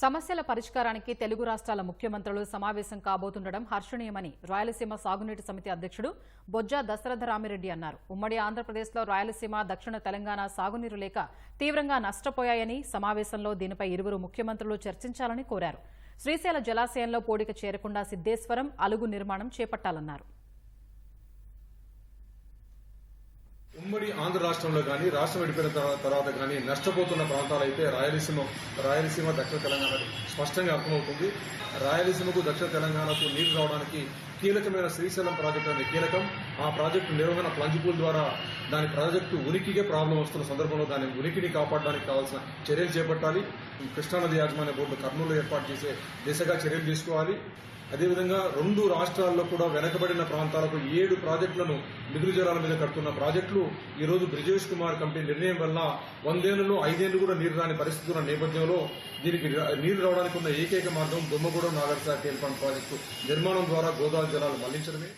సమస్యల పరిష్కారానికి తెలుగు రాష్ట్రాల ముఖ్యమంత్రులు సమావేశం కాబోతుండడం హర్షణీయమని రాయలసీమ సాగునీటి సమితి అధ్యక్షుడు బొజ్జా దశరథరామిరెడ్డి అన్నారు. ఉమ్మడి ఆంధ్రప్రదేశ్లో రాయలసీమ దక్షిణ తెలంగాణ సాగునీరు లేక తీవ్రంగా నష్టపోయాయని సమావేశంలో దీనిపై ఇరువురు ముఖ్యమంత్రులు చర్చించాలని కోరారు. శ్రీశైల జలాశయంలో పోడిక చేరకుండా సిద్దేశ్వరం అలుగు నిర్మాణం చేపట్టాలన్నారు. ఉమ్మడి ఆంధ్ర రాష్ట్రంలో కానీ రాష్ట్రం విడిపోయిన తర్వాత కానీ నష్టపోతున్న ప్రాంతాలైతే రాయలసీమ రాయలసీమ దక్షిణ తెలంగాణ స్పష్టంగా అర్థమవుతుంది. రాయలసీమకు దక్షిణ తెలంగాణకు నీరు రావడానికి కీలకమైన శ్రీశైలం ప్రాజెక్టు అనేది కీలకం. ఆ ప్రాజెక్టు నిర్వహణ ప్లంజిపూల్ ద్వారా దాని ప్రాజెక్టు ఉనికికే ప్రాబ్లం వస్తున్న సందర్భంలో దాని ఉనికిని కాపాడడానికి కావాల్సిన చర్యలు చేపట్టాలి. కృష్ణానది యాజమాన్య బోర్డు కర్నూలు ఏర్పాటు చేసే దిశగా చర్యలు తీసుకోవాలి. అదేవిధంగా రెండు రాష్ట్రాల్లో కూడా వెనకబడిన ప్రాంతాలకు ఏడు ప్రాజెక్టులను మిగులు జలాల మీద కడుతున్న ప్రాజెక్టులు ఈరోజు బ్రిజేష్ కుమార్ కమిటీ నిర్ణయం వల్ల వందేళ్ళలో ఐదేళ్ళు కూడా నీరు రాని పరిస్థితి ఉన్న నేపథ్యంలో దీనికి నీరు రావడానికి ఉన్న ఏకైక మార్గం దుమ్మగూడెం నాగర్సాగర్ టేల్పాన్ ప్రాజెక్టు నిర్మాణం ద్వారా గోదావరి జలాలు మళ్ళించడమే.